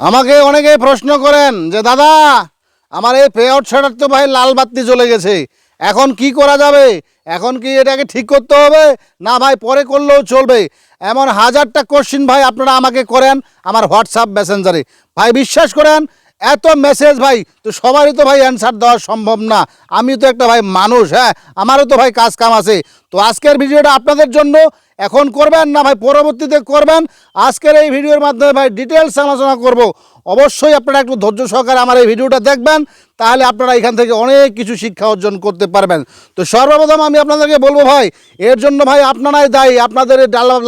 আমাকে অনেকে প্রশ্ন করেন যে, দাদা, আমার এই পে আউট ছাড়ার তো ভাই লাল বাতি চলে গেছে। এখন কি করা যাবে? এখন কি এটাকে ঠিক করতে হবে? না ভাই, পরে করলেও চলবে। এমন হাজারটা কোশ্চিন ভাই আপনারা আমাকে করেন আমার হোয়াটসঅ্যাপ মেসেঞ্জারে ভাই, বিশ্বাস করেন, এত মেসেজ ভাই, তো সবারই তো ভাই অ্যান্সার দেওয়া সম্ভব না। আমি তো একটা ভাই মানুষ হ্যাঁ? আমারও তো ভাই কাজ কাম আছে। তো আজকের ভিডিওটা আপনাদের জন্য। এখন করবেন না ভাই, পরবর্তীতে করবেন। আজকের এই ভিডিওর মাধ্যমে ভাই ডিটেলস আলোচনা করব। অবশ্যই আপনারা একটু ধৈর্য সহকারে আমার এই ভিডিওটা দেখবেন, তাহলে আপনারা এখান থেকে অনেক কিছু শিক্ষা অর্জন করতে পারবেন। তো সর্বপ্রথম আমি আপনাদেরকে বলব ভাই, এর জন্য ভাই আপনারাই দায়ী, আপনাদের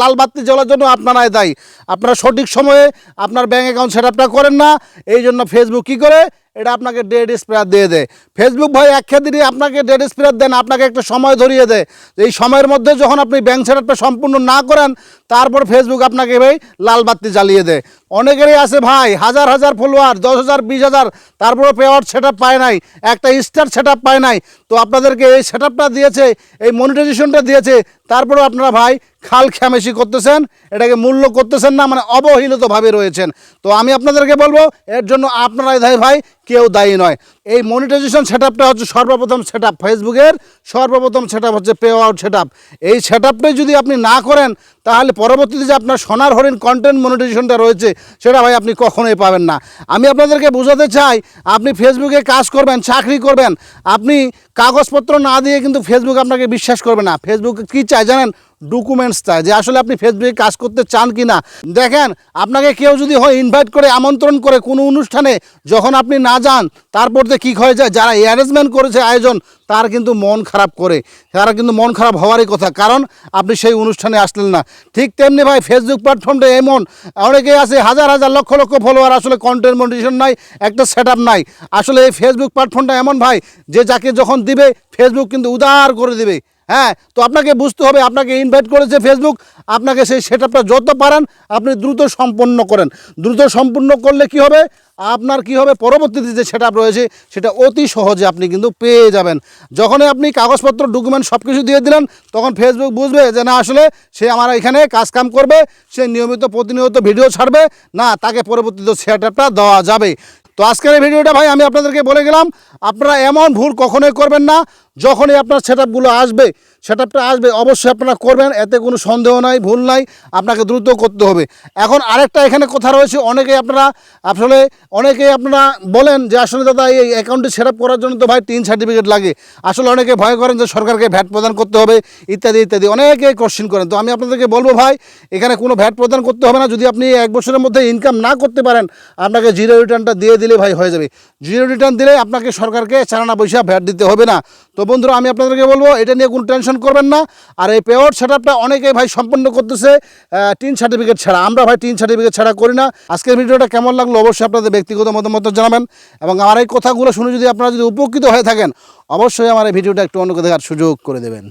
লাল বাতি জ্বলার জন্য আপনারাই দায়ী। আপনারা সঠিক সময়ে আপনার ব্যাঙ্ক অ্যাকাউন্ট সেট করেন না এই জন্য ফেসবুক কী করে? এটা আপনাকে ডেড স্প্রেয়ার দিয়ে দেয়। ফেসবুক ভাই, এক দিনই আপনাকে ডেড স্প্রেয়ার দেন, আপনাকে একটা সময় ধরিয়ে দেয়। এই সময়ের মধ্যে যখন আপনি ব্যাংক সেটারটা সম্পূর্ণ না করেন, তারপর ফেসবুক আপনাকে ভাই লাল বাতি জ্বালিয়ে দেয়। অনেকেরই আছে ভাই, হাজার হাজার ফলোয়ার দশ হাজার, বিশ হাজার তারপরে পেওয়ার সেট পায় নাই, একটা স্টার সেট পায় নাই। তো আপনাদেরকে এই সেট দিয়েছে, এই মনিটাইজেশনটা দিয়েছে, তারপরেও আপনারা ভাই খাল খ্যামেশি করতেছেন, এটাকে মূল্য করতেছেন না মানে অবহেলিতভাবে রয়েছেন। তো আমি আপনাদেরকে বলব, এর জন্য আপনারাই দায়ী ভাই, কেউ দায়ী নয়। এই মনিটাইজেশন সেট আপটা হচ্ছে সর্বপ্রথম সেট আপ ফেসবুকের সর্বপ্রথম সেট আপ হচ্ছে পে আউট সেট আপ এই সেট আপটাই যদি আপনি না করেন, তাহলে পরবর্তীতে যে আপনার সোনার হরিণ কন্টেন্ট মনিটাইজেশনটা রয়েছে, সেটা ভাই আপনি কখনোই পাবেন না। আমি আপনাদেরকে বোঝাতে চাই, আপনি ফেসবুকে কাজ করবেন, চাকরি করবেন, আপনি কাগজপত্র না দিয়ে কিন্তু ফেসবুক আপনাকে বিশ্বাস করবে না। ফেসবুক কী চায় জানেন? ডকুমেন্টস চায় যে আসলে আপনি ফেসবুকে কাজ করতে চান কি না দেখেন, আপনাকে কেউ যদি হয় ইনভাইট করে আমন্ত্রণ করে কোনো অনুষ্ঠানে, যখন আপনি না যান, তারপর যে কী হয়ে যায়, যারা অ্যারেঞ্জমেন্ট করেছে আয়োজন, তার কিন্তু মন খারাপ করে। তারা কিন্তু মন খারাপ হওয়ারই কথা, কারণ আপনি সেই অনুষ্ঠানে আসলেন না। ঠিক তেমনি ভাই ফেসবুক প্ল্যাটফর্মটা এমন অনেকেই আছে হাজার হাজার লক্ষ লক্ষ ফলোয়ার আসলে কন্টেন্ট মনিটেশন নাই, একটা সেট নাই। আসলে এই ফেসবুক প্ল্যাটফর্মটা এমন ভাই, যে যাকে যখন দিবে ফেসবুক কিন্তু উদার করে দিবে। হ্যাঁ তো আপনাকে বুঝতে হবে, আপনাকে ইনভাইট করেছে ফেসবুক আপনাকে সেই সেট যত পারেন, আপনি দ্রুত সম্পন্ন করেন। দ্রুত সম্পূর্ণ করলে কি হবে? আপনার কি হবে? পরবর্তীতে যে সেট রয়েছে, সেটা অতি সহজে আপনি কিন্তু পেয়ে যাবেন। যখনই আপনি কাগজপত্র ডকুমেন্ট সব কিছু দিয়ে দিলেন, তখন ফেসবুক বুঝবে যে না, আসলে সে আমার এখানে কাজকাম করবে, সে নিয়মিত, প্রতিনিয়ত ভিডিও ছাড়বে, না, তাকে পরবর্তীতে সেট দেওয়া যাবে। তো আজকের এই ভিডিওটা ভাই আমি আপনাদেরকে বলে গেলাম, আপনারা এমন ভুল কখনোই করবেন না, যখনই আপনার সেট আপগুলো আসবে সেট আসবে, অবশ্যই আপনারা করবেন, এতে কোনো সন্দেহ নাই, ভুল নাই, আপনাকে দ্রুত করতে হবে। এখন আরেকটা এখানে কথা রয়েছে, অনেকেই আপনারা, আসলে অনেকেই আপনারা বলেন যে, আসলে দাদা, এই অ্যাকাউন্টটি সেট করার জন্য তো ভাই টিন সার্টিফিকেট লাগে। আসলে অনেকে ভয় করেন যে, সরকারকে ভ্যাট প্রদান করতে হবে, ইত্যাদি ইত্যাদি। অনেকেই কোশ্চিন করেন। তো আমি আপনাদেরকে বলব ভাই, এখানে কোনো ভ্যাট প্রদান করতে হবে না। যদি আপনি এক বছরের মধ্যে ইনকাম না করতে পারেন, আপনাকে জিরো রিটার্নটা দিয়ে দিলে ভাই হয়ে যাবে। জিরো রিটার্ন দিলে আপনাকে সরকারকে চারানা পয়সা ভ্যাট দিতে হবে না। তো বন্ধুরা, আমি আপনাদেরকে বলব, এটা নিয়ে কোনো টেনশন করবেন না। আর এই পেওয়ার সেট আপটা অনেকেই ভাই সম্পন্ন করতেছে টিন সার্টিফিকেট ছাড়া। আমরা ভাই টিন সার্টিফিকেট ছাড়া করি না। আজকের ভিডিওটা কেমন লাগল অবশ্যই আপনাদের ব্যক্তিগত মতামত জানাবেন। এবং আমার এই কথাগুলো শুনে যদি আপনারা যদি উপকৃত হয়ে থাকেন, অবশ্যই আমার এই ভিডিওটা একটু অন্যকে দেখার সুযোগ করে দেবেন।